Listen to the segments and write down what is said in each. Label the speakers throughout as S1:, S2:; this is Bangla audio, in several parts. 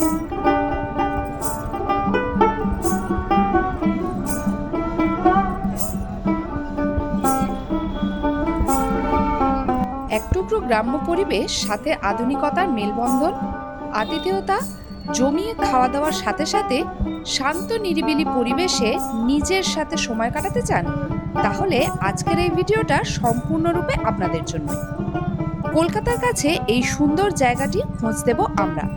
S1: এক টুকরো গ্রাম্য পরিবেশ, সাথে আধুনিকতার মেলবন্ধন, আতিথেয়তা, জমিয়ে খাওয়া দাওয়ার সাথে সাথে শান্ত, নিরিবিলি পরিবেশে নিজের সাথে সময় কাটাতে চান? তাহলে আজকের এই ভিডিওটা সম্পূর্ণরূপে আপনাদের জন্য। কলকাতার কাছে এই সুন্দর জায়গাটি খোঁজ দেব আমরা।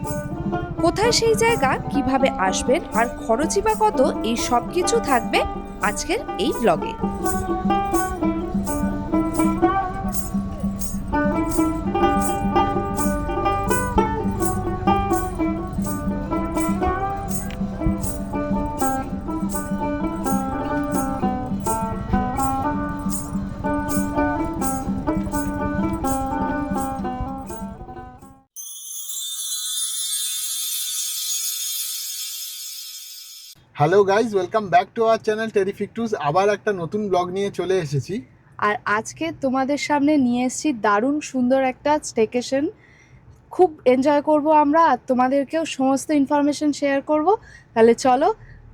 S1: কোথায় সেই জায়গা, কীভাবে আসবেন আর খরচই বা কত, এই সব কিছু থাকবে আজকের এই ব্লগে
S2: hello guys welcome back to our channel terrific twos আবার একটা নতুন ব্লগ নিয়ে চলে এসেছি।
S1: আর আজকে তোমাদের সামনে নিয়ে এসেছি দারুণ সুন্দর একটা স্টেকেশন খুব এনজয় করব আমরা, আর তোমাদেরকেও সমস্ত ইনফরমেশন শেয়ার করব। তাহলে চলো,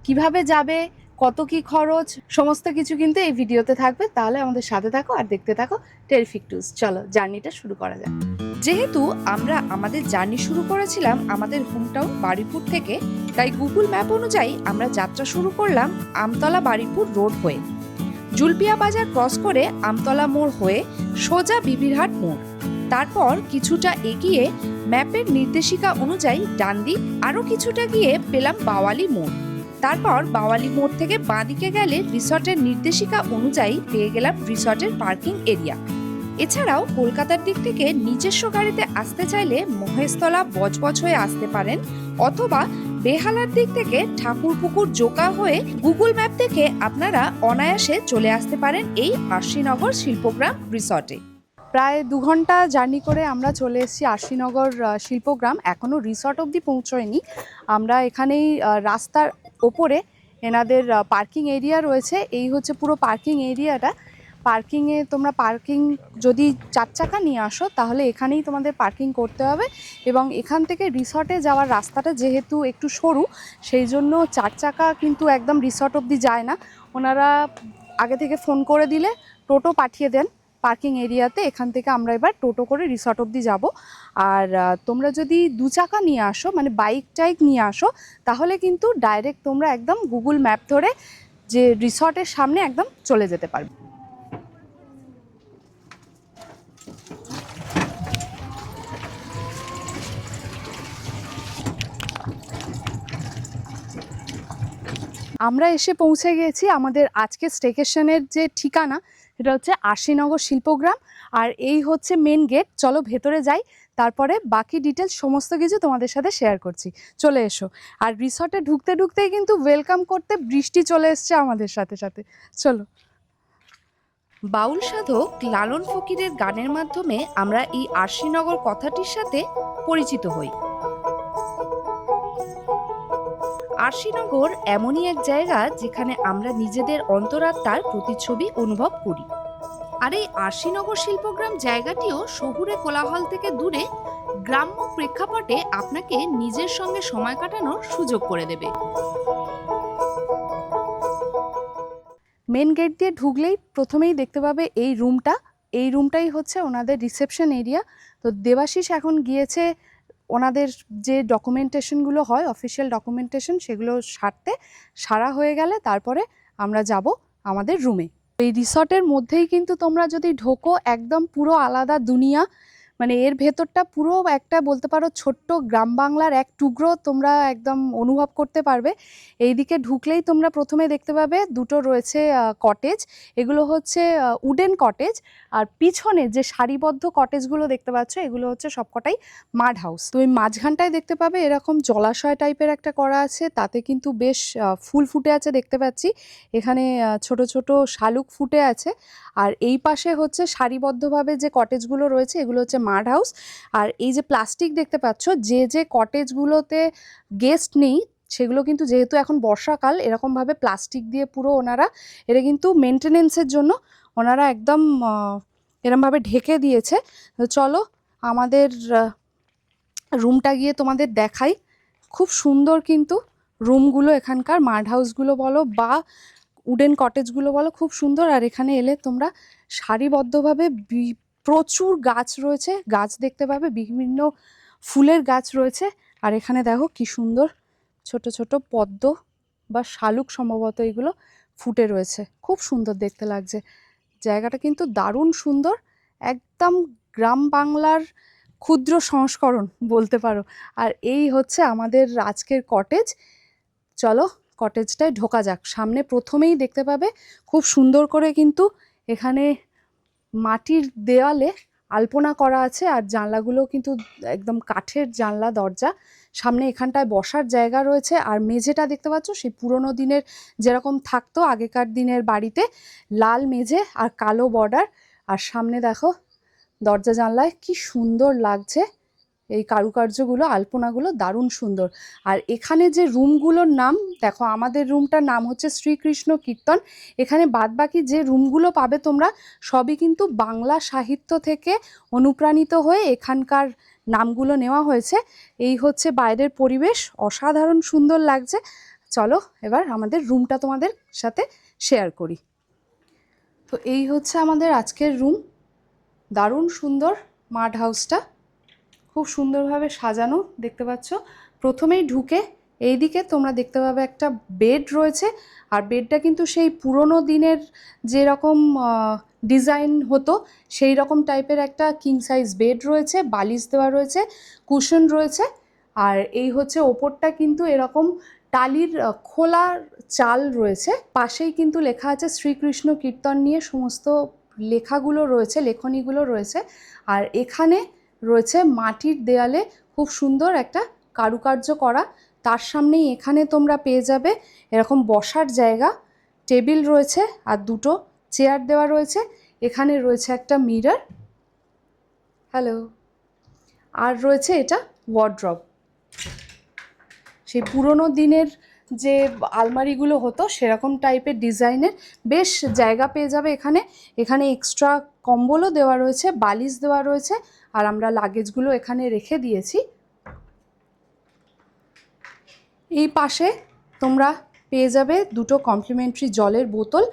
S1: কীভাবে যাবে, কত কি খরচ, সমস্ত কিছু কিন্তু এই ভিডিওতে থাকবে। তাহলে আমাদের সাথে থাকো আর দেখতে থাকো টেরিফিক টুস চলো জার্নিটা শুরু করা যাক। যেহেতু আমরা আমাদের জার্নি শুরু করেছিলাম আমাদের হোমটাউন বাড়িপুর থেকে, তাই গুগল ম্যাপ অনুযায়ী আমরা যাত্রা শুরু করলাম আমতলা বাড়িপুর রোড হয়ে। জুলপিয়া বাজার ক্রস করে আমতলা মোড় হয়ে সোজা বিবিরহাট মোড়। তারপর কিছুটা এগিয়ে ম্যাপের নির্দেশিকা অনুযায়ী ডান আরও কিছুটা গিয়ে পেলাম বাওয়ালি মোড়। তারপর বাওয়ালি মোড় থেকে বাঁদিকে গেলে রিসর্টের নির্দেশিকা অনুযায়ী পেয়ে গেলাম রিসর্টের পার্কিং এরিয়া। এছাড়াও কলকাতার দিক থেকে নিজস্ব গাড়িতে আসতে চাইলে মহেশতলা বজবজ হয়ে আসতে পারেন অথবা বেহালার দিক থেকে ঠাকুরপুকুর জোকা হয়ে গুগল ম্যাপ থেকে আপনারা অনায়াসে চলে আসতে পারেন এই আশিনগর শিল্পগ্রাম রিসর্টে। প্রায় দু ঘণ্টা জার্নি করে আমরা চলে এসেছি আশিনগর শিল্পগ্রাম। এখনও রিসর্ট অবধি পৌঁছয়নি। আমরা এখানেই রাস্তার ওপরে এনাদের পার্কিং এরিয়া রয়েছে। এই হচ্ছে পুরো পার্কিং এরিয়াটা। পার্কিংয়ে তোমরা পার্কিং যদি চার চাকা নিয়ে আসো, তাহলে এখানেই তোমাদের পার্কিং করতে হবে এবং এখান থেকে রিসর্টে যাওয়ার রাস্তাটা যেহেতু একটু সরু, সেই জন্য চার চাকা কিন্তু একদম রিসর্ট অবধি যায় না। ওনারা আগে থেকে ফোন করে দিলে, টোটো পাঠিয়ে দেন পার্কিং এরিয়াতে এখান থেকে আমরা এবার টোটো করে রিসর্ট অবধি যাব। আর তোমরা যদি দু চাকা নিয়ে আসো মানে বাইক টাইক নিয়ে আসো, তাহলে কিন্তু ডাইরেক্ট তোমরা একদম গুগল ম্যাপ ধরে যে রিসর্টের সামনে একদম চলে যেতে পারবে। আমরা এসে পৌঁছে গেছি আমাদের আজকের স্টেকেশনের যে ঠিকানা, সেটা হচ্ছে আশিনগর শিল্পগ্রাম। আর এই হচ্ছে মেন গেট চলো ভেতরে যাই, তারপরে বাকি ডিটেলস সমস্ত কিছু তোমাদের সাথে শেয়ার করছি। চলে এসো। আর রিসর্টে ঢুকতে ঢুকতেই কিন্তু ওয়েলকাম করতে বৃষ্টি চলে এসছে আমাদের সাথে সাথে। চলো। বাউল সাধক লালন ফকিরের গানের মাধ্যমে আমরা এই আশিনগর কথাটির সাথে পরিচিত হই। আশিনগর এমনই এক জায়গা যেখানে আমরা নিজেদের অন্তরাত্মার প্রতিচ্ছবি অনুভব করি। আর এই আশিনগর শিল্পগ্রাম জায়গাটিও শহুরে কোলাহল থেকে দূরে, গ্রাম্য প্রেক্ষাপটে আপনাকে নিজের সঙ্গে সময় কাটানোর সুযোগ করে দেবে। মেন গেট দিয়ে ঢুকলেই প্রথমেই দেখতে পাবে এই রুমটা। এই রুমটাই হচ্ছে ওনাদের রিসেপশন এরিয়া। তো দেবাশিস এখন গিয়েছে ওনাদের যে ডকুমেন্টেশনগুলো হয় অফিসিয়াল ডকুমেন্টেশন সেগুলো সারতে সারা হয়ে গেলে তারপরে আমরা যাব আমাদের রুমে এই রিসর্টের মধ্যেই কিন্তু তোমরা যদি ঢোকো, একদম পুরো আলাদা দুনিয়া মানে এর ভেতরটা পুরো একটা বলতে পারো ছোট্ট গ্রাম বাংলার এক টুকরো তোমরা একদম অনুভব করতে পারবে। এইদিকে ঢুকলেই তোমরা প্রথমে দেখতে পাবে দুটো রয়েছে কটেজ এগুলো হচ্ছে উডেন কটেজ আর পিছনে যে সারিবদ্ধ কটেজগুলো দেখতে পাচ্ছ, এগুলো হচ্ছে সবকটাই মাড হাউস তো এই মাঝখানটায় দেখতে পাবে এরকম জলাশয় টাইপের একটা করা আছে, তাতে কিন্তু বেশ ফুল ফুটে আছে দেখতে পাচ্ছি। এখানে ছোট ছোট শালুক ফুটে আছে, আর এই পাশে হচ্ছে সারিবদ্ধভাবে যে কটেজগুলো রয়েছে, এগুলো হচ্ছে মাড হাউস। আর এই যে প্লাস্টিক দেখতে পাচ্ছ, যে যে কটেজগুলোতে গেস্ট নেই, সেগুলো কিন্তু যেহেতু এখন বর্ষাকাল, এরকমভাবে প্লাস্টিক দিয়ে পুরো ওনারা, এটা কিন্তু মেনটেনেন্সের জন্য ওনারা একদম এরমভাবে ঢেকে দিয়েছে। চলো আমাদের রুমটা গিয়ে তোমাদের দেখাই। খুব সুন্দর কিন্তু রুমগুলো এখানকার মাড হাউসগুলো বলো বা উডেন কটেজগুলো বলো, খুব সুন্দর। আর এখানে এলে তোমরা সারিবদ্ধভাবে প্রচুর গাছ রয়েছে। গাছ দেখতে পাবে, বিভিন্ন ফুলের গাছ রয়েছে। আর এখানে দেখো কি সুন্দর ছোট ছোট পদ্ম বা শালুক সম্ভবত এগুলো ফুটে রয়েছে। খুব সুন্দর দেখতে লাগছে। জায়গাটা কিন্তু দারুণ সুন্দর। একদম গ্রাম বাংলার ক্ষুদ্র সংস্করণ বলতে পারো। আর এই হচ্ছে আমাদের আজকের কটেজ চলো কটেজটায় ঢোকা যাক। সামনে প্রথমেই দেখতে পাবে, খুব সুন্দর করে কিন্তু এখানে মাটির দেওয়ালে আলপনা করা আছে আর জানলাগুলো কিন্তু একদম কাঠের জানলা, দরজা। সামনে এখানটায় বসার জায়গা রয়েছে আর মেঝেটা দেখতে পাচ্ছ? সেই পুরনো দিনের যেরকম থাকতো আগেকার দিনের বাড়িতে, লাল মেঝে আর কালো বর্ডার। আর সামনে দেখো দরজা জানলায় কি সুন্দর লাগছে। এই কারুকার্যগুলো, আলপনাগুলো দারুণ সুন্দর। আর এখানে যে রুমগুলোর নাম, দেখো আমাদের রুমটার নাম হচ্ছে শ্রীকৃষ্ণ কীর্তন। এখানে বাদবাকি যে রুমগুলো পাবে তোমরা, সবই কিন্তু বাংলা সাহিত্য থেকে অনুপ্রাণিত হয়ে এখানকার নামগুলো নেওয়া হয়েছে। এই হচ্ছে বাইরের পরিবেশ, অসাধারণ সুন্দর লাগছে। চলো এবার আমাদের রুমটা তোমাদের সাথে শেয়ার করি। তো এই হচ্ছে আমাদের আজকের রুম। দারুণ সুন্দর মাড হাউসটা। খুব সুন্দরভাবে সাজানো, দেখতে পাচ্ছ? প্রথমেই ঢুকে এইদিকে তোমরা দেখতে পাবে একটা বেড রয়েছে। আর বেডটা কিন্তু সেই পুরনো দিনের যেরকম ডিজাইন হতো সেই রকম টাইপের একটা কিং সাইজ বেড রয়েছে, বালিশ দেওয়া রয়েছে, কুশন রয়েছে। আর এই হচ্ছে ওপরটা কিন্তু এরকম টালির খোলা চাল রয়েছে। পাশেই কিন্তু লেখা আছে শ্রীকৃষ্ণ কীর্তন নিয়ে সমস্ত লেখাগুলো রয়েছে, লেখনীগুলো রয়েছে। আর এখানে রয়েছে মাটির দেয়ালে খুব সুন্দর একটা কারুকার্য করা। তার সামনেই এখানে তোমরা পেয়ে যাবে এরকম বসার জায়গা। টেবিল রয়েছে আর দুটো চেয়ার দেওয়া রয়েছে। এখানে রয়েছে একটা মিরর। হ্যালো। আর রয়েছে এটা ওয়ার্ড্রপ সেই পুরোনো দিনের যে আলমারিগুলো হতো সেরকম টাইপের ডিজাইনের বেশ জায়গা পেয়ে যাবে এখানে। এখানে এক্সট্রা কম্বলও দেওয়া রয়েছে, বালিশ দেওয়া রয়েছে, আর আমরা লাগেজগুলো এখানে রেখে দিয়েছি। এই পাশে তোমরা পেয়ে যাবে দুটো কমপ্লিমেন্টারি জলের বোতল,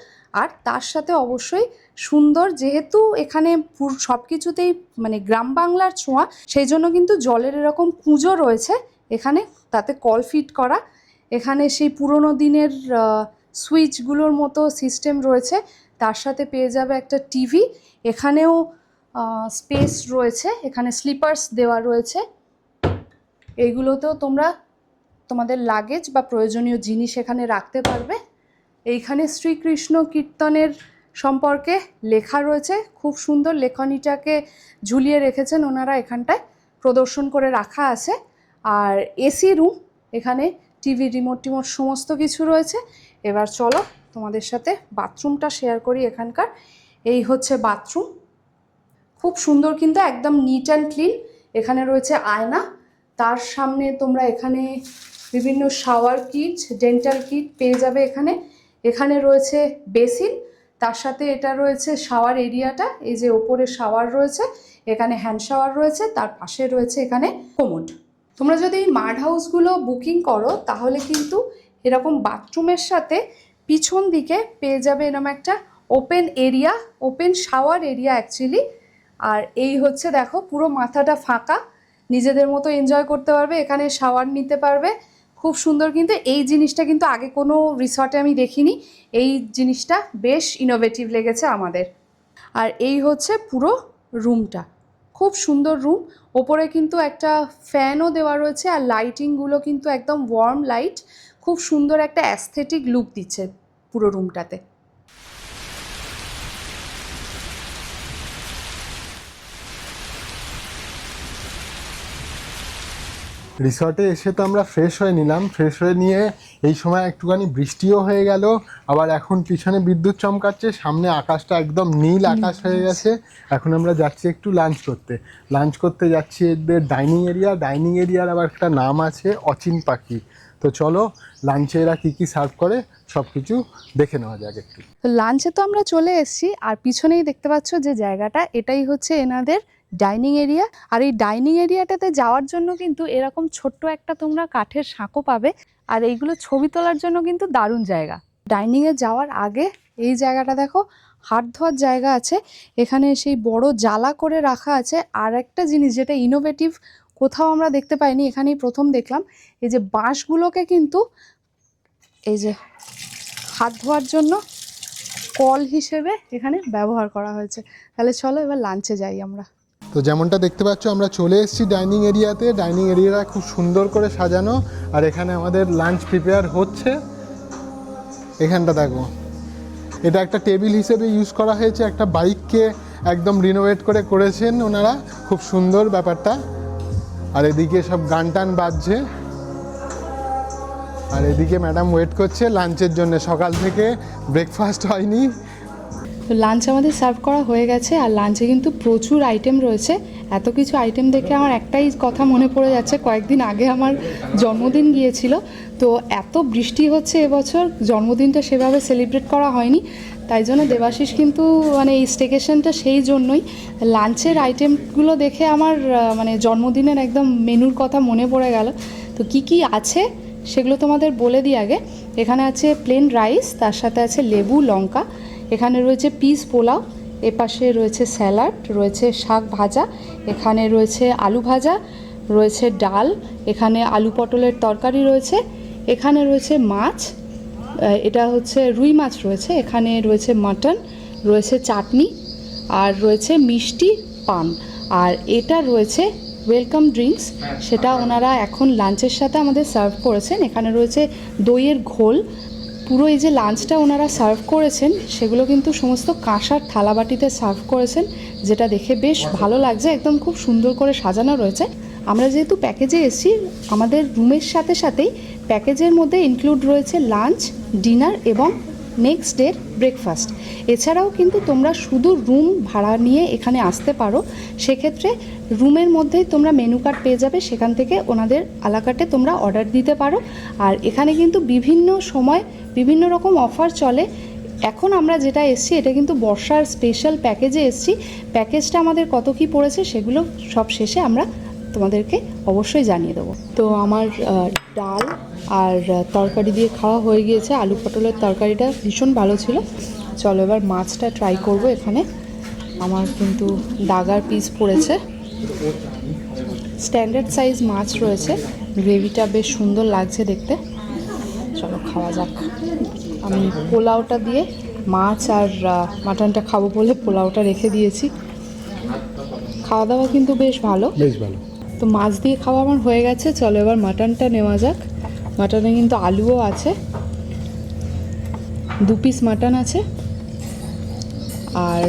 S1: আর তার সাথে অবশ্যই সুন্দর যেহেতু এখানে সব কিছুতেই মানে গ্রাম বাংলার ছোঁয়া, সেই জন্য কিন্তু জলের এরকম কুঁজো রয়েছে এখানে, তাতে কল ফিট করা। এখানে সেই পুরোনো দিনের সুইচগুলোর মতো সিস্টেম রয়েছে তার সাথে পেয়ে যাবে একটা টিভি। এখানেও স্পেস রয়েছে, এখানে স্লিপার্স দেওয়া রয়েছে। এইগুলোতেও তোমরা তোমাদের লাগেজ বা প্রয়োজনীয় জিনিস এখানে রাখতে পারবে। এইখানে শ্রীকৃষ্ণ কীর্তনের সম্পর্কে লেখা রয়েছে। খুব সুন্দর লেখনীটাকে ঝুলিয়ে রেখেছেন ওনারা এখানটায়, প্রদর্শন করে রাখা আছে। আর এসি রুম, এখানে টিভি রিমোট টিমোট সমস্ত কিছু রয়েছে। এবার চলো তোমাদের সাথে বাথরুমটা শেয়ার করি এখানকার। এই হচ্ছে বাথরুম খুব সুন্দর কিন্তু একদম নিট অ্যান্ড ক্লিন এখানে রয়েছে আয়না। তার সামনে তোমরা এখানে বিভিন্ন শাওয়ার কিট ডেন্টাল কিট পেয়ে যাবে এখানে। এখানে রয়েছে বেসিন তার সাথে এটা রয়েছে শাওয়ার এরিয়াটা এই যে ওপরে শাওয়ার রয়েছে, এখানে হ্যান্ড শাওয়ার রয়েছে, তার পাশে রয়েছে এখানে কোমোড তোমরা যদি এই মাড হাউসগুলো বুকিং করো, তাহলে কিন্তু এরকম বাথরুমের সাথে পিছন দিকে পেয়ে যাবে এরকম একটা open area open shower area actually আর এই হচ্ছে দেখো, পুরো মাথাটা ফাঁকা। নিজেদের মতো এনজয় করতে পারবে, এখানে শাওয়ার নিতে পারবে। খুব সুন্দর কিন্তু এই জিনিসটা কিন্তু আগে কোনো রিসর্টে আমি দেখিনি। এই জিনিসটা বেশ ইনোভেটিভ লেগেছে আমাদের। আর এই হচ্ছে পুরো রুমটা খুব সুন্দর রুম ওপরে কিন্তু একটা ফ্যানও দেওয়া রয়েছে আর লাইটিংগুলো কিন্তু একদম ওয়ার্ম লাইট খুব সুন্দর একটা অ্যাস্থেটিক লুক দিচ্ছে পুরো রুমটাতে
S2: রিসর্টে এসে তো আমরা ফ্রেশ হয়ে নিলাম। ফ্রেশ হয়ে নিয়ে এই সময় একটুখানি বৃষ্টিও হয়ে গেল। আবার এখন পিছনে বিদ্যুৎ চমকাচ্ছে সামনে আকাশটা একদম নীল আকাশ হয়ে গেছে। এখন আমরা যাচ্ছি একটু লাঞ্চ করতে। লাঞ্চ করতে যাচ্ছি এদের ডাইনিং এরিয়া ডাইনিং এরিয়ার আবার একটা নাম আছে অচিন পাখি। তো চলো লাঞ্চে এরা কী কী সার্ভ করে সব কিছু দেখে নেওয়া যাক একটু।
S1: তো লাঞ্চে তো আমরা চলে এসেছি, আর পিছনেই দেখতে পাচ্ছ যে জায়গাটা, এটাই হচ্ছে এনাদের ডাইনিং এরিয়া আর এই ডাইনিং এরিয়াটাতে যাওয়ার জন্য কিন্তু এরকম ছোট্ট একটা তোমরা কাঠের সাঁকো পাবে, আর এইগুলো ছবি তোলার জন্য কিন্তু দারুণ জায়গা। ডাইনিংয়ে যাওয়ার আগে এই জায়গাটা দেখো, হাত ধোয়ার জায়গা আছে, এখানে সেই বড় জ্বালা করে রাখা আছে, আর একটা জিনিস যেটা ইনোভেটিভ কোথাও আমরা দেখতে পাইনি, এখানেই প্রথম দেখলাম। এই যে বাঁশগুলোকে কিন্তু এই যে হাত ধোয়ার জন্য কল হিসেবে এখানে ব্যবহার করা হয়েছে। তাহলে চলো এবার লাঞ্চে যাই আমরা।
S2: তো যেমনটা দেখতে পাচ্ছ, আমরা চলে এসেছি ডাইনিং এরিয়াতে ডাইনিং এরিয়াটা খুব সুন্দর করে সাজানো, আর এখানে আমাদের লাঞ্চ প্রিপেয়ার হচ্ছে। এখানটা দেখো, এটা একটা টেবিল হিসেবে ইউজ করা হয়েছে। একটা বাইককে একদম রিনোভেট করে করেছেন ওনারা। খুব সুন্দর ব্যাপারটা। আর এদিকে সব গান টান বাজছে। আর এদিকে ম্যাডাম ওয়েট করছে লাঞ্চের জন্য। সকাল থেকে ব্রেকফাস্ট হয়নি।
S1: তো লাঞ্চ আমাদের সার্ভ করা হয়ে গেছে আর লাঞ্চে কিন্তু প্রচুর আইটেম রয়েছে। এত কিছু আইটেম দেখে আমার একটাই কথা মনে পড়ে যাচ্ছে, কয়েকদিন আগে আমার জন্মদিন গিয়েছিল। তো এত বৃষ্টি হচ্ছে এবছর, জন্মদিনটা সেভাবে সেলিব্রেট করা হয়নি। তাই জন্য দেবাশিস কিন্তু মানে এই স্টেকেশনটা সেই জন্যই। লাঞ্চের আইটেমগুলো দেখে আমার মানে জন্মদিনের একদম মেনুর কথা মনে পড়ে গেল। তো কি কি আছে সেগুলো তোমাদের বলে দিই আগে। এখানে আছে প্লেন রাইস তার সাথে আছে লেবু, লঙ্কা। এখানে রয়েছে পিস পোলাও, এপাশে রয়েছে স্যালাড রয়েছে শাক ভাজা, এখানে রয়েছে আলু ভাজা, রয়েছে ডাল, এখানে আলু পটলের তরকারি রয়েছে, এখানে রয়েছে মাছ এটা হচ্ছে রুই মাছ রয়েছে, এখানে রয়েছে মাটন, রয়েছে চাটনি আর রয়েছে মিষ্টি পান। আর এটা রয়েছে ওয়েলকাম ড্রিঙ্কস সেটা ওনারা এখন লাঞ্চের সাথে আমাদের সার্ভ করেছেন। এখানে রয়েছে দইয়ের ঘোল। পুরো এই যে লাঞ্চটা ওনারা সার্ভ করেছেন, সেগুলো কিন্তু সমস্ত কাঁসার থালাবাটিতে সার্ভ করেছেন, যেটা দেখে বেশ ভালো লাগছে। একদম খুব সুন্দর করে সাজানো রয়েছে। আমরা যেহেতু প্যাকেজে এসেছি, আমাদের রুমের সাথে সাথেই প্যাকেজের মধ্যে ইনক্লুড রয়েছে লাঞ্চ ডিনার এবং নেক্সট ডের ব্রেকফাস্ট এছাড়াও কিন্তু তোমরা শুধু রুম ভাড়া নিয়ে এখানে আসতে পারো। সেক্ষেত্রে রুমের মধ্যেই তোমরা মেনু কার্ড পেয়ে যাবে। সেখান থেকে ওনাদের আলাকাটে তোমরা অর্ডার দিতে পারো। আর এখানে কিন্তু বিভিন্ন সময় বিভিন্ন রকম অফার চলে। এখন আমরা যেটা এসছি, এটা কিন্তু বর্ষার স্পেশাল প্যাকেজে এসছি। প্যাকেজটা আমাদের কত কি পড়েছে, সেগুলো সব শেষে আমরা তোমাদেরকে অবশ্যই জানিয়ে দেবো। তো আমার ডাল আর তরকারি দিয়ে খাওয়া হয়ে গিয়েছে। আলু পটলের তরকারিটা ভীষণ ভালো ছিল। চলো এবার মাছটা ট্রাই করব এখানে। আমার কিন্তু ডাগার পিস পড়েছে। স্ট্যান্ডার্ড সাইজ মাছ রয়েছে। গ্রেভিটা বেশ সুন্দর লাগছে দেখতে। চলো খাওয়া যাক। আমি পোলাওটা দিয়ে মাছ আর মাটনটা খাব বলে পোলাওটা রেখে দিয়েছি। খাওয়া দাওয়া কিন্তু বেশ ভালো।
S2: বেশ ভালো।
S1: তো মাছ দিয়ে খাওয়া আমার হয়ে গেছে। চলো এবার মাটনটা নেওয়া যাক। মাটনে কিন্তু আলুও আছে। দু পিস মাটন আছে। আর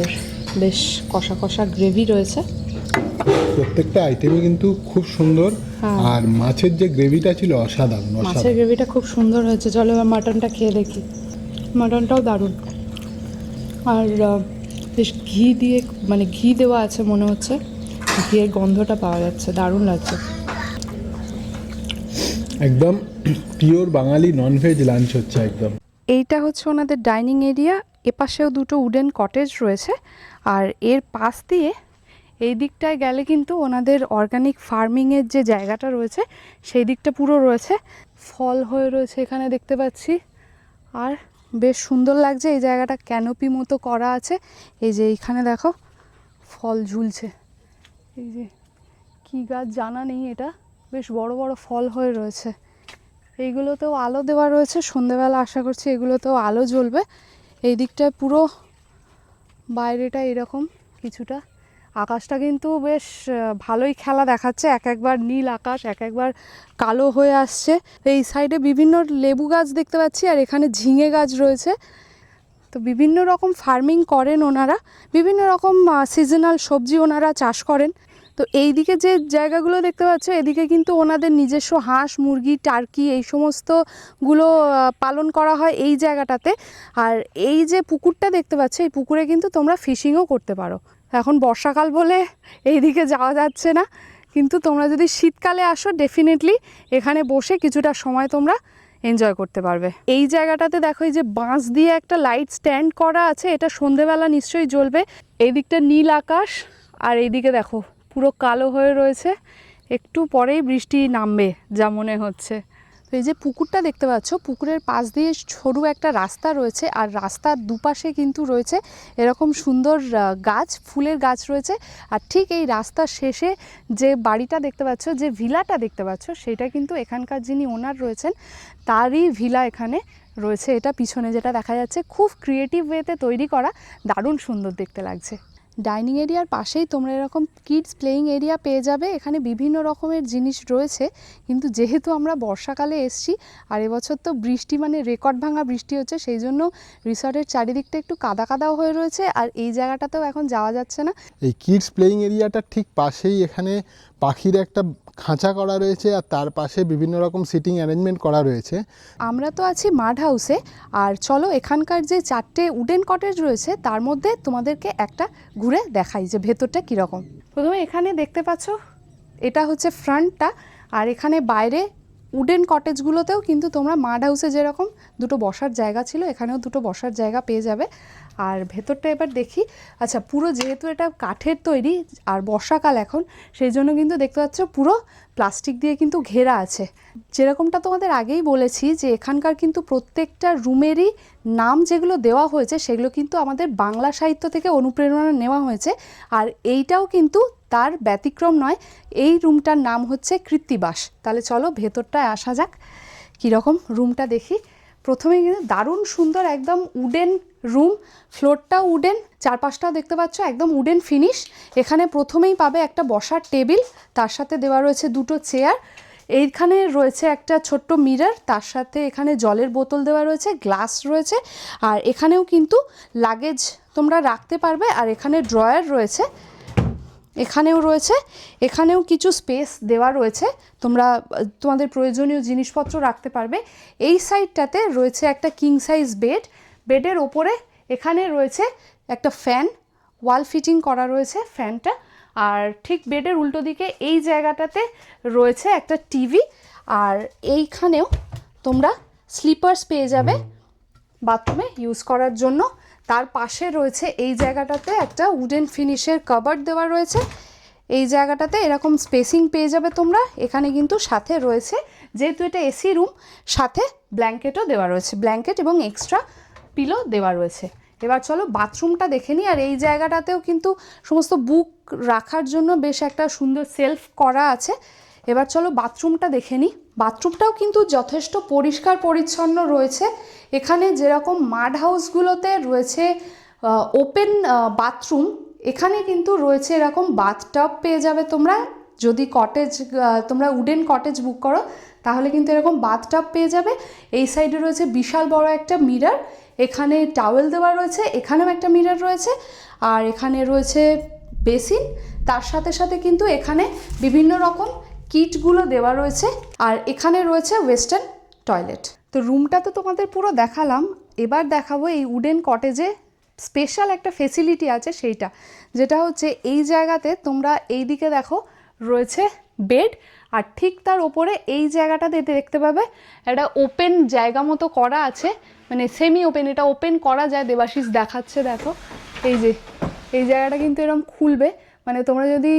S1: বেশ কষা কষা গ্রেভি রয়েছে।
S2: প্রত্যেকটা আইটেমই কিন্তু খুব সুন্দর।
S1: হ্যাঁ।
S2: আর মাছের যে গ্রেভিটা ছিল অসাধারণ
S1: মাছের গ্রেভিটা খুব সুন্দর হয়েছে। চলো এবার মাটনটা খেয়ে দেখি। মাটনটাও দারুণ। আর বেশ ঘি দিয়ে মানে ঘি দেওয়া আছে মনে হচ্ছে। ঘিয়ের গন্ধটা পাওয়া যাচ্ছে দারুণ লাগছে।
S2: একদম পিওর বাঙালি ননভেজ লাঞ্চ হচ্ছে একদম।
S1: এইটা হচ্ছে ওনাদের ডাইনিং এরিয়া এপাশেও দুটো উডেন কটেজ রয়েছে আর এর পাশ দিয়ে এই দিকটায় গেলে কিন্তু ওনাদের অর্গানিক ফার্মিংয়ের যে জায়গাটা রয়েছে সেই দিকটা পুরো রয়েছে। ফল হয়ে রয়েছে এখানে দেখতে পাচ্ছি আর বেশ সুন্দর লাগছে এই জায়গাটা ক্যানোপি মতো করা আছে। এই যে এইখানে দেখো ফল ঝুলছে। এই যে কী গাছ জানা নেই এটা। বেশ বড় বড় ফল হয়ে রয়েছে। এইগুলোতেও আলো দেওয়া রয়েছে। সন্ধেবেলা আশা করছি এগুলোতেও আলো জ্বলবে। এই দিকটায় পুরো বাইরেটা এরকম কিছুটা। আকাশটা কিন্তু বেশ ভালোই খেলা দেখাচ্ছে। এক একবার নীল আকাশ, এক একবার কালো হয়ে আসছে। এই সাইডে বিভিন্ন লেবু গাছ দেখতে পাচ্ছি আর এখানে ঝিঙে গাছ রয়েছে। তো বিভিন্ন রকম ফার্মিং করেন ওনারা। বিভিন্ন রকম সিজনাল সবজি ওনারা চাষ করেন। তো এই দিকে যে জায়গাগুলো দেখতে পাচ্ছ, এদিকে কিন্তু ওনাদের নিজস্ব হাঁস, মুরগি, টার্কি এই সমস্তগুলো পালন করা হয় এই জায়গাটাতে। আর এই যে পুকুরটা দেখতে পাচ্ছ, এই পুকুরে কিন্তু তোমরা ফিশিংও করতে পারো। এখন বর্ষাকাল বলে এই দিকে যাওয়া যাচ্ছে না। কিন্তু তোমরা যদি শীতকালে আসো ডেফিনেটলি এখানে বসে কিছুটা সময় তোমরা এনজয় করতে পারবে। এই জায়গাটাতে দেখো, এই যে বাঁশ দিয়ে একটা লাইট স্ট্যান্ড করা আছে, এটা সন্ধেবেলা নিশ্চয়ই জ্বলবে। এই দিকটা নীল আকাশ, আর এইদিকে দেখো পুরো কালো হয়ে রয়েছে। একটু পরেই বৃষ্টি নামবে, যা মনে হচ্ছে। তো এই যে পুকুরটা দেখতে পাচ্ছ, পুকুরের পাশ দিয়ে সরু একটা রাস্তা রয়েছে, আর রাস্তার দুপাশে কিন্তু রয়েছে এরকম সুন্দর গাছ, ফুলের গাছ রয়েছে। আর ঠিক এই রাস্তার শেষে যে বাড়িটা দেখতে পাচ্ছ, যে ভিলাটা দেখতে পাচ্ছ, সেটা কিন্তু এখানকার যিনি ওনার রয়েছেন, তারই ভিলা এখানে রয়েছে। এটা পিছনে যেটা দেখা যাচ্ছে, খুব ক্রিয়েটিভ ওয়েতে তৈরি করা, দারুণ সুন্দর দেখতে লাগছে। ডাইনিং এরিয়ার পাশেই তোমরা এরকম কিডস প্লেয়িং এরিয়া পেয়ে যাবে। এখানে বিভিন্ন রকমের জিনিস রয়েছে। কিন্তু যেহেতু আমরা বর্ষাকালে এসছি, আর এবছর তো বৃষ্টি মানে রেকর্ড ভাঙা বৃষ্টি হচ্ছে, সেই জন্য রিসর্টের চারিদিকটা একটু কাদা কাদাও হয়ে রয়েছে, আর এই জায়গাটাতেও এখন যাওয়া যাচ্ছে না।
S2: এই কিডস প্লেয়িং এরিয়াটার ঠিক পাশেই এখানে পাখির একটা খাঁচা করা রয়েছে আর তার পাশে বিভিন্ন রকম সিটিং অ্যারেঞ্জমেন্ট করা রয়েছে।
S1: আমরা তো আছি মাড হাউসে আর চলো এখানকার যে চারটে উডেন কটেজ রয়েছে, তার মধ্যে তোমাদেরকে একটা ঘুরে দেখাই যে ভেতরটা কীরকম। প্রথমে এখানে দেখতে পাচ্ছ, এটা হচ্ছে ফ্রন্টটা আর এখানে বাইরে উডেন কটেজগুলোতেও কিন্তু তোমরা মাড হাউসে যেরকম দুটো বসার জায়গা ছিল, এখানেও দুটো বসার জায়গা পেয়ে যাবে। আর ভেতরটা এবার দেখি। আচ্ছা পুরো যেহেতু এটা কাঠের তৈরি আর বর্ষাকাল এখন, সেই জন্য কিন্তু দেখতে পাচ্ছ পুরো প্লাস্টিক দিয়ে কিন্তু ঘেরা আছে। যেরকমটা তোমাদের আগেই বলেছি যে এখানকার কিন্তু প্রত্যেকটা রুমেরই নাম যেগুলো দেওয়া হয়েছে, সেগুলো কিন্তু আমাদের বাংলা সাহিত্য থেকে অনুপ্রেরণা নেওয়া হয়েছে। আর এইটাও কিন্তু তার ব্যতিক্রম নয়, এই রুমটার নাম হচ্ছে কৃত্তিবাস। তাহলে চলো ভেতরটায় আসা যাক। কীরকম রুমটা দেখি। প্রথমে কিন্তু দারুণ সুন্দর একদম উডেন রুম ফ্লোরটাও উডেন, চারপাশটাও দেখতে পাচ্ছ, একদম উডেন ফিনিশ। এখানে প্রথমেই পাবে একটা বসার টেবিল, তার সাথে দেওয়া রয়েছে দুটো চেয়ার। এইখানে রয়েছে একটা ছোট্ট মিরর, তার সাথে এখানে জলের বোতল দেওয়া রয়েছে, গ্লাস রয়েছে, আর এখানেও কিন্তু লাগেজ তোমরা রাখতে পারবে, আর এখানে ড্রয়ার রয়েছে। এখানেও রয়েছে এখানেও কিছু স্পেস দেওয়া রয়েছে। তোমরা তোমাদের প্রয়োজনীয় জিনিসপত্র রাখতে পারবে। এই সাইডটাতে রয়েছে একটা কিং সাইজ বেড বেডের ওপরে এখানে রয়েছে একটা ফ্যান ওয়াল ফিটিং করা রয়েছে ফ্যানটা আর ঠিক বেডের উল্টো দিকে এই জায়গাটাতে রয়েছে একটা টিভি আর এইখানেও তোমরা স্লিপার্স পেয়ে যাবে বাথরুমে ইউজ করার জন্য। তার পাশে রয়েছে এই জায়গাটাতে একটা উডেন ফিনিশের কাবার্ড দেওয়া রয়েছে। এই জায়গাটাতে এরকম স্পেসিং পেয়ে যাবে তোমরা। এখানে কিন্তু সাথে রয়েছে, যেহেতু এটা এসি রুম সাথে ব্ল্যাঙ্কেটও দেওয়া রয়েছে। ব্ল্যাঙ্কেট এবং এক্সট্রা পিলো দেওয়া রয়েছে। এবার চলো বাথরুমটা দেখে নিই। আর এই জায়গাটাতেও কিন্তু সমস্ত বুক রাখার জন্য বেশ একটা সুন্দর সেলফ করা আছে। এবার চলো বাথরুমটা দেখে নিই বাথরুমটাও কিন্তু যথেষ্ট পরিষ্কার পরিচ্ছন্ন রয়েছে। এখানে যেরকম মাড হাউসগুলোতে রয়েছে ওপেন বাথরুম, এখানে কিন্তু রয়েছে এরকম বাথটাব পেয়ে যাবে তোমরা। যদি কটেজ তোমরা উডেন কটেজ বুক করো, তাহলে কিন্তু এরকম বাথটাব পেয়ে যাবে। এই সাইডে রয়েছে বিশাল বড় একটা মিরর এখানে টাওয়েল দেওয়া রয়েছে, এখানেও একটা মিরর রয়েছে, আর এখানে রয়েছে বেসিন তার সাথে সাথে কিন্তু এখানে বিভিন্ন রকম কিটগুলো দেওয়া রয়েছে আর এখানে রয়েছে ওয়েস্টার্ন টয়লেট। তো রুমটা তো তোমাদের পুরো দেখালাম। এবার দেখাবো এই উডেন কটেজে স্পেশাল একটা ফেসিলিটি আছে সেইটা, যেটা হচ্ছে এই জায়গাতে তোমরা এই দিকে দেখো রয়েছে বেড আর ঠিক তার ওপরে এই জায়গাটাতে দেখতে পাবে একটা ওপেন জায়গা মতো করা আছে মানে সেমি ওপেন এটা ওপেন করা যায় দেবাশিস দেখাচ্ছে দেখো। এই যে, এই জায়গাটা কিন্তু এরকম খুলবে। মানে তোমরা যদি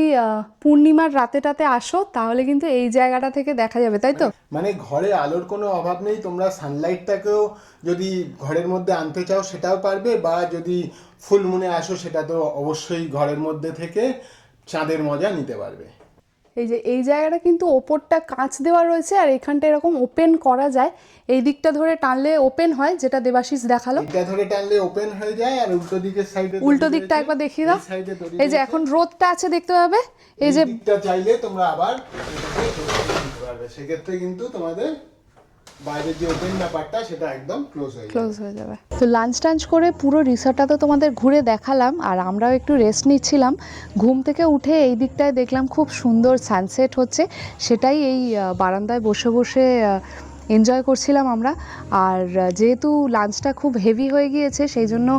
S1: পূর্ণিমার রাতে টাতে আসো, তাহলে কিন্তু এই জায়গাটা থেকে দেখা যাবে, তাই তো?
S2: মানে ঘরে আলোর কোনো অভাব নেই, তোমরা সানলাইটটাকেও যদি ঘরের মধ্যে আনতে চাও সেটাও পারবে, বা যদি ফুল মুনে আসো সেটা তো অবশ্যই ঘরের মধ্যে থেকে চাঁদের মজা নিতে পারবে।
S1: এই যে এই জায়গাটা কিন্তু ওপরটা কাঁচ দেওয়া রয়েছে আর এখানটা এরকম ওপেন করা যায়। এই দিকটা ধরে টানলে ওপেন হয় যেটা দেবাশিস দেখাল।
S2: এটা ধরে টানলে ওপেন হয়ে যায় আর উল্টো দিকের সাইডে
S1: উল্টো দিকটা একবার দেখিয়ে দাও। এই যে এখন রোদটা আছে দেখতে পাবে। এই যে
S2: দিকটা চাইলে তোমরা আবার সেক্ষেত্রে কিন্তু তোমাদের বাইরের যে ওপেন ব্যাপারটা, সেটা একদম ক্লোজ হয়ে
S1: ক্লোজ হয়ে যাবে। তো লাঞ্চ টাঞ্চ করে পুরো রিসর্টটা তো তোমাদের ঘুরে দেখালাম, আর আমরাও একটু রেস্ট নিচ্ছিলাম। ঘুম থেকে উঠে এই দিকটায় দেখলাম খুব সুন্দর সানসেট হচ্ছে। সেটাই এই বারান্দায় বসে বসে এনজয় করছিলাম আমরা। আর যেহেতু লাঞ্চটা খুব হেভি হয়ে গিয়েছে, সেই জন্য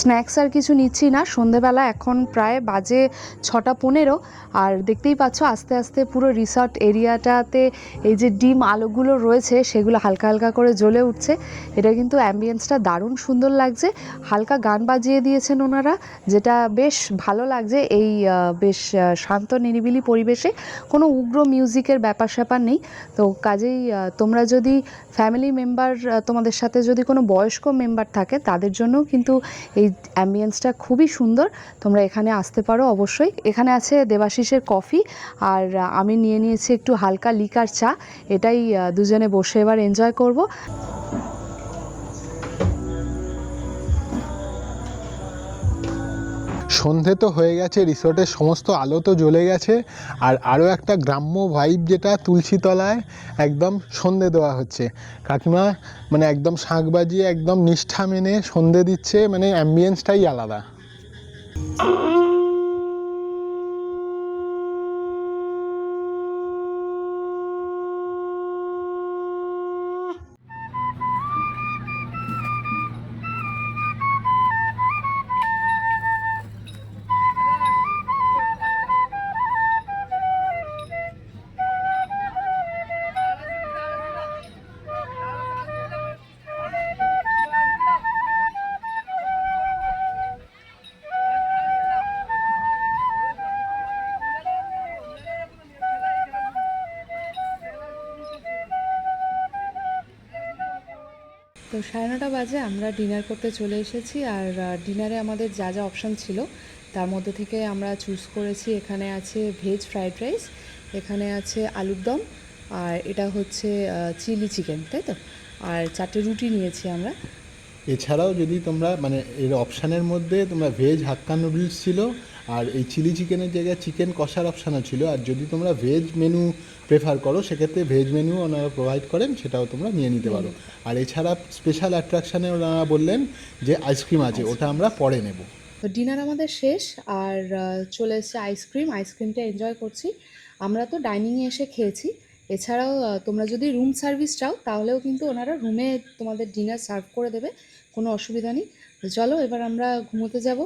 S1: স্ন্যাক্স আর কিছু নিচ্ছি না। সন্ধেবেলা এখন প্রায় বাজে ছটা পনেরো। আর দেখতেই পাচ্ছ, আস্তে আস্তে পুরো রিসর্ট এরিয়াটাতে এই যে ডিম আলোগুলো রয়েছে, সেগুলো হালকা হালকা করে জ্বলে উঠছে। এটা কিন্তু অ্যাম্বিয়েন্সটা দারুণ সুন্দর লাগছে। হালকা গান বাজিয়ে দিয়েছেন ওনারা, যেটা বেশ ভালো লাগছে। এই বেশ শান্ত, নিরিবিলি পরিবেশে। কোনো উগ্র মিউজিকের ব্যাপার স্যাপার নেই। তো কাজেই তোমরা যদি ফ্যামিলি মেম্বার তোমাদের সাথে যদি কোনো বয়স্ক মেম্বার থাকে, তাদের জন্য কিন্তু এই অ্যাম্বিয়েন্সটা খুবই সুন্দর। তোমরা এখানে আসতে পারো অবশ্যই। এখানে আছে দেবাশিসের কফি আর আমি নিয়ে নিয়েছি একটু হালকা লিকার চা। এটাই দুজনে বসে এবার এনজয় করব।
S2: সন্ধে তো হয়ে গেছে, রিসোর্টের সমস্ত আলো তো জ্বলে গেছে, আর আরও একটা গ্রাম্য ভাইব যেটা তুলসীতলায় একদম সন্ধে দেওয়া হচ্ছে। কাকিমা মানে একদম শাঁক বাজিয়ে একদম নিষ্ঠা মেনে সন্ধে দিচ্ছে মানে অ্যাম্বিয়েন্সটাই আলাদা।
S1: তো সাড়ে নটা বাজে আমরা ডিনার করতে চলে এসেছি আর ডিনারে আমাদের যা যা অপশান ছিল, তার মধ্যে থেকে আমরা চুজ করেছি এখানে আছে ভেজ ফ্রাইড রাইস এখানে আছে আলুর দম আর এটা হচ্ছে চিলি চিকেন তাই তো? আর চারটে রুটি নিয়েছি আমরা।
S2: এছাড়াও যদি তোমরা মানে এর অপশানের মধ্যে তোমরা ভেজ হাক্কা নুডলস ছিল আর এই চিলি চিকেনের জায়গায় চিকেন কষার অপশানও ছিল, আর যদি তোমরা ভেজ মেনু প্রেফার করো, সেক্ষেত্রে ভেজ মেনু ওনারা প্রোভাইড করেন, সেটাও তোমরা নিয়ে নিতে পারো। আর এছাড়া স্পেশাল অ্যাট্রাকশানে ওনারা বললেন যে আইসক্রিম আছে ওটা আমরা পরে নেব।
S1: তো ডিনার আমাদের শেষ আর চলে এসেছে আইসক্রিম আইসক্রিমটা এনজয় করছি। আমরা তো ডাইনিংয়ে এসে খেয়েছি। এছাড়াও তোমরা যদি রুম সার্ভিস চাও তাহলেও কিন্তু ওনারা রুমে তোমাদের ডিনার সার্ভ করে দেবে কোনো অসুবিধা নেই। চলো এবার আমরা ঘুমোতে যাব।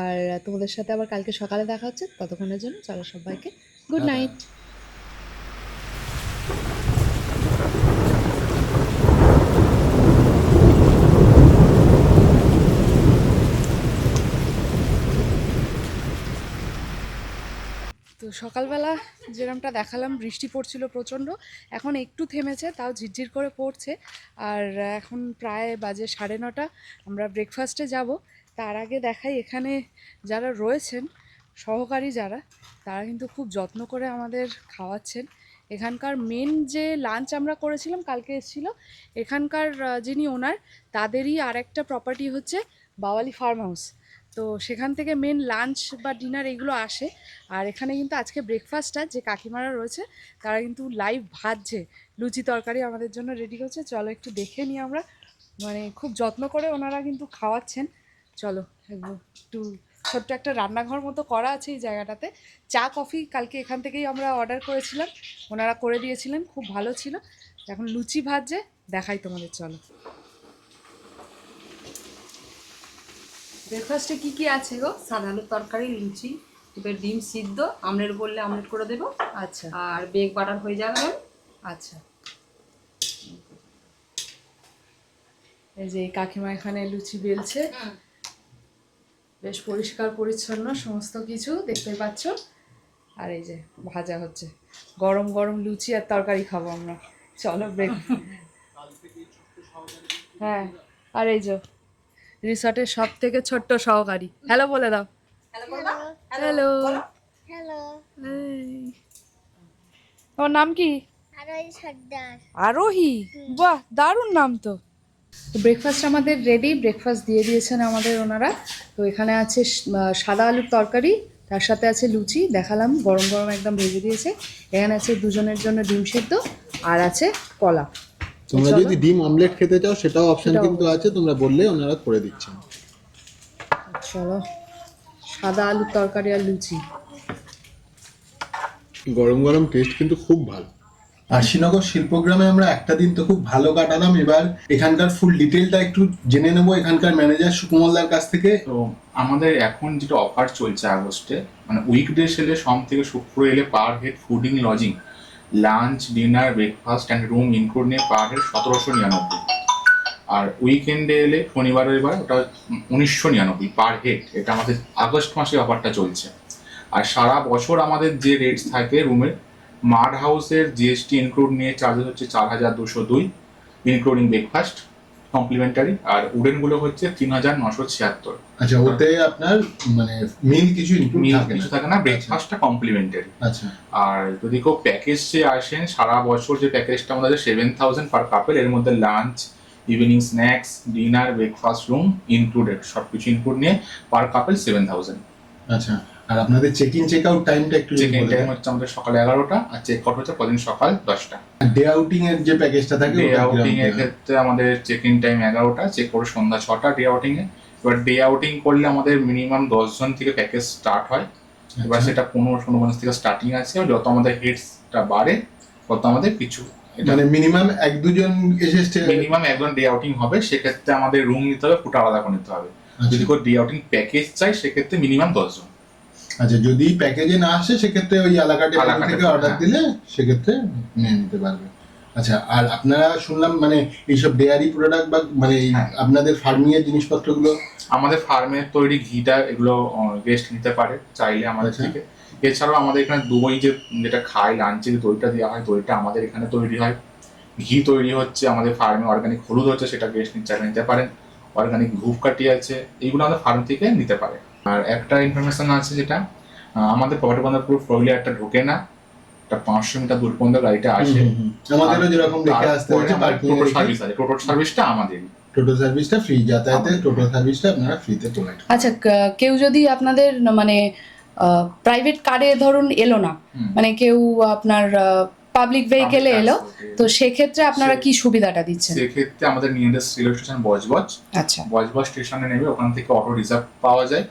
S1: আর তোমাদের সাথে আবার কালকে সকালে দেখা হচ্ছে ততক্ষণের জন্য চলো সবাইকে গুড নাইট সকালবেলা যেরমটা দেখালাম, বৃষ্টি পড়ছিল প্রচণ্ড, এখন একটু থেমেছে, তাও ঝিরঝির করে পড়ছে। আর এখন প্রায় বাজে সাড়ে নটা, আমরা ব্রেকফাস্টে যাব। তার আগে দেখাই, এখানে যারা রয়েছেন, সহকারী যারা, তারা কিন্তু খুব যত্ন করে আমাদের খাওয়াচ্ছেন। এখানকার মেন যে লাঞ্চ আমরা করেছিলাম, কালকে এসেছিল, এখানকার যিনি ওনার, তাদেরই আরেকটা প্রপার্টি হচ্ছে বাওয়ালি ফার্ম হাউস তো সেখান থেকে মেন লাঞ্চ বা ডিনার এগুলো আসে। আর এখানে কিন্তু আজকে ব্রেকফাস্টটা যে কাকিমারা রয়েছে, তারা কিন্তু লাইভ ভাজছে। লুচি তরকারি আমাদের জন্য রেডি করছে। চলো একটু দেখে নিই আমরা। মানে খুব যত্ন করে ওনারা কিন্তু খাওয়াচ্ছেন। চলো একটু ছোট্ট একটা রান্নাঘর মতো করা আছে এই জায়গাটাতে। চা, কফি কালকে এখান থেকেই আমরা অর্ডার করেছিলাম। ওনারা করে দিয়েছিলেন, খুব ভালো ছিল। এখন লুচি ভাজছে, দেখাই তোমাদের, চলো। ব্রেকফাস্টে কি কি আছে গো?
S3: সাদা আলুর তরকারি লুচি এবার ডিম সিদ্ধ আমলেট বললে আমলেট করে দেবো।
S1: আচ্ছা।
S3: আর বেগ বাটার হয়ে যাবে।
S1: আচ্ছা। এই যে কাকিমা এখানে লুচি বেলছে। বেশ পরিষ্কার পরিচ্ছন্ন সমস্ত কিছু দেখতে পাচ্ছ। আর এই যে ভাজা হচ্ছে। গরম গরম লুচি আর তরকারি খাব আমরা। চলো ব্রেক হ্যাঁ। আর এই যে রিসর্টের সব থেকে ছোট্ট সহকারী। হ্যালো বলে দাও। হ্যালো
S4: হ্যালো
S1: তোমার নাম কি?
S4: আরোহী
S1: বাহ দারুণ নাম তো। ব্রেকফাস্ট আমাদের রেডি ব্রেকফাস্ট দিয়ে দিয়েছেন আমাদের ওনারা। তো এখানে আছে সাদা আলুর তরকারি তার সাথে আছে লুচি দেখালাম গরম গরম একদম ভেজে দিয়েছে। এখানে আছে দুজনের জন্য ডিম সেদ্ধ আর আছে কলা।
S2: তোমরা যদি ডিম অমলেট খেতে চাও সেটাও অপশন কিন্তু আছে। তোমরা বললে ওনারা করে দিচ্ছেন
S1: চলো। সাদা আলুর তরকারি আর লুচি।
S2: গরম গরম টেস্ট কিন্তু খুব ভালো। আর আশিনগর শিল্পগ্রামে আমরা একটা দিন তো খুব ভালো কাটালাম। এবার এখানকার ফুল ডিটেলটা একটু জেনে নেব এখানকার ম্যানেজার সুকুমলদার কাছ থেকে।
S5: তো আমাদের এখন যেটা অফার চলছে আগস্টে মানে উইকডে এলে সোম থেকে শুক্র এলে per head fooding lodging lunch, dinner, breakfast and room include নিয়ে পার হেড সতেরোশো নিরানব্বই। আর উইকেন্ডে এলে শনিবার, রবিবার ওটা উনিশশো নিরানব্বই পার হেড এটা আমাদের আগস্ট মাসে ব্যাপারটা চলছে। আর সারা বছর আমাদের যে রেটস থাকে রুমের মার্ড হাউসের জিএসটি ইনক্লুড নিয়ে চার্জেস হচ্ছে চার হাজার দুশো দুই ইনক্লুডিং ব্রেকফাস্ট কমপ্লিমেন্টারি আর উডেনগুলো হচ্ছে তিন হাজার নশো ছিয়াত্তর।
S2: আচ্ছা ওতে আপনার মানে মিল কিছু
S5: মিল কিছু
S2: না?
S5: থাকে না ব্রেকফাস্টটা কমপ্লিমেন্টারি
S2: আচ্ছা।
S5: আর যদি কেউ প্যাকেজ যে আসেন সারা বছর যে প্যাকেজটা আমাদের সেভেন থাউজেন্ড পার কাপেল এর মধ্যে lunch evening snacks dinner breakfast room included সব কিছু ইনক্লুড নিয়ে পার কাপেল সেভেন থাউজেন্ড
S2: আচ্ছা। আর আপনাদের চেক ইন চেক আউট টাইমটা একটু
S5: চেক ইন টাইম হচ্ছে আমাদের সকাল এগারোটা আর চেক আউট হচ্ছে প্রতিদিন সকাল দশটা।
S2: ডে আউটিং এর যে প্যাকেজটা থাকে
S5: ডে আউটিং এর ক্ষেত্রে আমাদের চেক ইন টাইম এগারোটা চেক করে সন্ধ্যা ছটা ডে আউটিং এ। এবার ডে আউটিং করলে আমাদের মিনিমাম দশ জন থেকে প্যাকেজ স্টার্ট হয়। এবার
S2: আচ্ছা।
S5: সেটা পনেরো ষোলো মানুষ থেকে স্টার্টিং আছে। যত আমাদের হেডসটা বাড়ে তত আমাদের কিছু।
S2: মানে মিনিমাম এক দুজন এসে stay-
S5: মিনিমাম একজন ডে আউটিং হবে। সেক্ষেত্রে আমাদের রুম নিতে হবে ফুটা আলাদা করে নিতে হবে।
S2: আচ্ছা।
S5: যদি কোনো ডে আউটিং প্যাকেজ চাই সেক্ষেত্রে মিনিমাম দশজন।
S2: আচ্ছা যদি প্যাকেজে না আসে সেক্ষেত্রে ওই
S5: আলাকাটে
S2: থেকে অর্ডার
S5: হ্যাঁ।
S2: দিলে সেক্ষেত্রে নিয়ে নিতে পারবে আচ্ছা আর আপনারা শুনলাম মানে এইসব ডেয়ারি প্রোডাক্ট বা মানে
S5: হ্যাঁ।
S2: আপনাদের ফার্মিং এর জিনিসপত্রগুলো
S5: আমাদের ফার্মের তৈরি ঘিটা এগুলো গেস্ট নিতে পারে চাইলে আমাদের
S2: আচ্ছা।
S5: থেকে এছাড়াও আমাদের এখানে দই যে যেটা খায় লাঞ্চে যে দইটা দেওয়া হয় দইটা আমাদের এখানে তৈরি হয় ঘি তৈরি হচ্ছে আমাদের ফার্মে অর্গানিক হলুদ হচ্ছে সেটা গেস্ট চাইলে নিতে পারেন অর্গানিক ধূপকাঠি আছে এইগুলো আমাদের ফার্ম থেকে নিতে পারে আর একটা ইনফরমেশন আছে যেটা আমাদের প্রপার্টি বন্ধ পুরো ফ্লোরিলে একটা ঢোকে না একটা পাঁচশো মিটার দূর পর্যন্ত গাড়িটা আসে।
S2: আমাদেরও যেরকম দেখে আসতে হচ্ছে
S5: টোটো সার্ভিস আছে। টোটো সার্ভিসটা আমাদেরই।
S2: টোটো সার্ভিসটা ফ্রি যাতায়াতের টোটো সার্ভিসটা আপনারা ফ্রিতে প্রোভাইড
S1: আচ্ছা কেউ যদি আপনাদের মানে প্রাইভেট কারে ধরুন এলো না মানে কেউ আপনার পাবলিক ভেহিকেলে এলো তো সেক্ষেত্রে আপনারা কি সুবিধাটা দিচ্ছেন?
S5: সেক্ষেত্রে আমাদের নিয়ারেস্ট রেলওয়ে স্টেশন বজবজ।
S1: আচ্ছা।
S5: বজবজ স্টেশনে নেবে ওখান থেকে অটো রিজার্ভ পাওয়া যায়।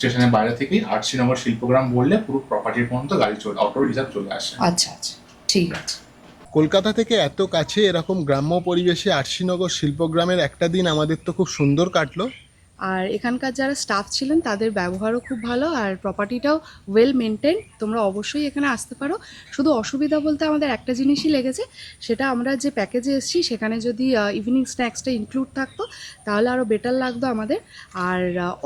S5: স্টেশনের বাইরে থেকেই আটশিনগর শিল্পগ্রাম বললে পুরো প্রপার্টির পর্যন্ত গাড়ি চলে অটো রিজার্ভ চলে আসে।
S1: আচ্ছা আচ্ছা ঠিক আছে।
S2: কলকাতা থেকে এত কাছে এরকম গ্রাম্য পরিবেশে আরশিনগর শিল্পগ্রামের একটা দিন আমাদের তো খুব সুন্দর কাটলো।
S1: আর এখানকার যারা স্টাফ ছিলেন, তাদের ব্যবহারও খুব ভালো আর প্রপার্টিটাও ওয়েল মেনটেন তোমরা অবশ্যই এখানে আসতে পারো। শুধু অসুবিধা বলতে আমাদের একটা জিনিসই লেগেছে, সেটা আমরা যে প্যাকেজে এসেছি, সেখানে যদি ইভিনিং স্ন্যাক্সটা ইনক্লুড থাকতো, তাহলে আরও বেটার লাগতো আমাদের। আর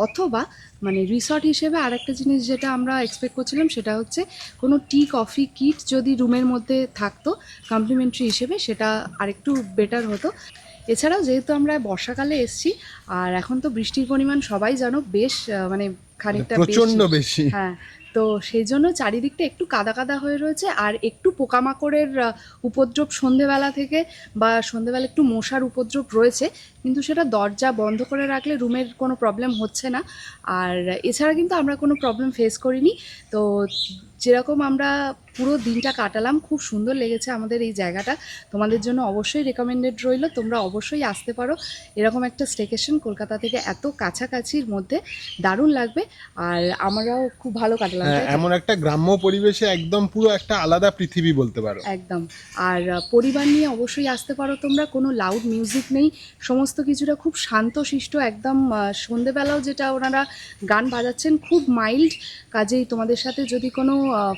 S1: অথবা মানে রিসর্ট হিসেবে আরেকটা জিনিস যেটা আমরা এক্সপেক্ট করছিলাম, সেটা হচ্ছে কোনো টি কফি কিট যদি রুমের মধ্যে থাকতো কমপ্লিমেন্টারি হিসেবে, সেটা আরেকটু বেটার হতো। এছাড়াও যেহেতু আমরা বর্ষাকালে এসেছি আর এখন তো বৃষ্টির পরিমাণ সবাই জানো বেশ মানে খানিকটা
S2: প্রচণ্ড
S1: বেশি। হ্যাঁ তো সেই জন্য চারিদিকটা একটু কাদা কাদা হয়ে রয়েছে আর একটু পোকামাকড়ের উপদ্রব সন্ধেবেলা থেকে বা সন্ধেবেলা একটু মশার উপদ্রব রয়েছে কিন্তু সেটা দরজা বন্ধ করে রাখলে রুমের কোনো প্রবলেম হচ্ছে না আর এছাড়া কিন্তু আমরা কোনো প্রবলেম ফেস করিনি তো যেরকম আমরা পুরো দিনটা কাটালাম খুব সুন্দর লেগেছে আমাদের এই জায়গাটা। তোমাদের জন্য অবশ্যই রেকমেন্ডেড রইল তোমরা অবশ্যই আসতে পারো। এরকম একটা স্টেকেশন কলকাতা থেকে এত কাছাকাছির মধ্যে দারুণ লাগবে আর আমরাও খুব ভালো কাটালাম
S2: হ্যাঁ? এমন একটা গ্রাম্য পরিবেশে একদম পুরো একটা আলাদা পৃথিবী বলতে পারো।
S1: একদম। আর পরিবার নিয়ে অবশ্যই আসতে পারো তোমরা কোনো লাউড মিউজিক নেই। সমস্ত কিছুটা খুব শান্ত শান্তশিষ্ট একদম সন্ধেবেলাও যেটা ওনারা গান বাজাচ্ছেন খুব মাইল্ড কাজেই তোমাদের সাথে যদি কোনো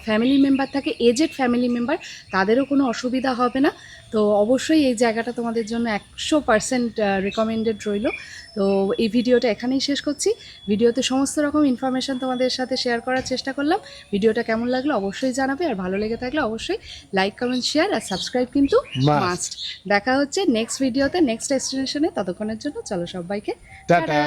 S1: ফ্যামিলি মেম্বার থাকে এজেড ফ্যামিলি মেম্বার তাদেরও কোনো অসুবিধা হবে না। তো অবশ্যই এই জায়গাটা তোমাদের জন্য একশো পার্সেন্ট রেকমেন্ডেড রইল। তো এই ভিডিওটা এখানেই শেষ করছি। ভিডিওতে সমস্ত রকম ইনফরমেশন তোমাদের সাথে শেয়ার করার চেষ্টা করলাম। ভিডিওটা কেমন লাগল অবশ্যই জানাবে আর ভালো লেগে থাকলে অবশ্যই লাইক কমেন্ট শেয়ার আর সাবস্ক্রাইব কিন্তু মাস্ট দেখা হচ্ছে নেক্সট ভিডিওতে নেক্সট ডেস্টিনেশনে ততক্ষণের জন্য চলো সবাইকে। টাটা।